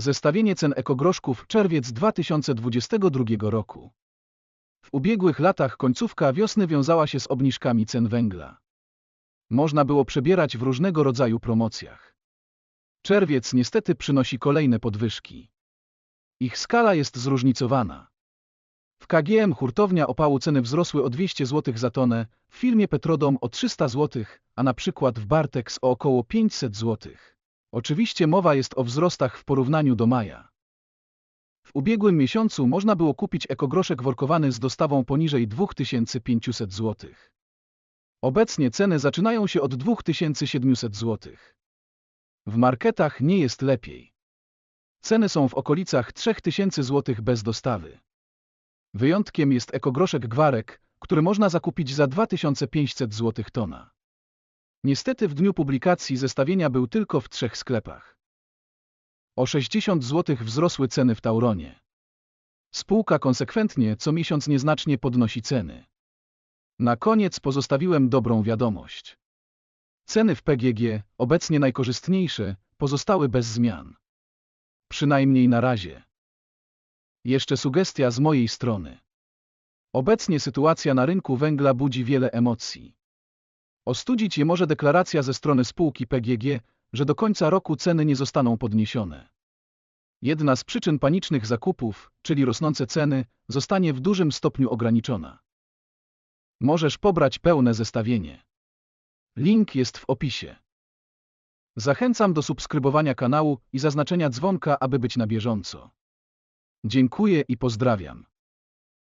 Zestawienie cen ekogroszków czerwiec 2022 roku. W ubiegłych latach końcówka wiosny wiązała się z obniżkami cen węgla. Można było przebierać w różnego rodzaju promocjach. Czerwiec niestety przynosi kolejne podwyżki. Ich skala jest zróżnicowana. W KGM hurtownia opału ceny wzrosły o 200 zł za tonę, w firmie Petrodom o 300 zł, a na przykład w Bartex o około 500 zł. Oczywiście mowa jest o wzrostach w porównaniu do maja. W ubiegłym miesiącu można było kupić ekogroszek workowany z dostawą poniżej 2500 zł. Obecnie ceny zaczynają się od 2700 zł. W marketach nie jest lepiej. Ceny są w okolicach 3000 zł bez dostawy. Wyjątkiem jest ekogroszek gwarek, który można zakupić za 2500 zł tona. Niestety w dniu publikacji zestawienia był tylko w trzech sklepach. O 60 zł wzrosły ceny w Tauronie. Spółka konsekwentnie co miesiąc nieznacznie podnosi ceny. Na koniec pozostawiłem dobrą wiadomość. Ceny w PGG, obecnie najkorzystniejsze, pozostały bez zmian. Przynajmniej na razie. Jeszcze sugestia z mojej strony. Obecnie sytuacja na rynku węgla budzi wiele emocji. Ostudzić je może deklaracja ze strony spółki PGG, że do końca roku ceny nie zostaną podniesione. Jedna z przyczyn panicznych zakupów, czyli rosnące ceny, zostanie w dużym stopniu ograniczona. Możesz pobrać pełne zestawienie. Link jest w opisie. Zachęcam do subskrybowania kanału i zaznaczenia dzwonka, aby być na bieżąco. Dziękuję i pozdrawiam.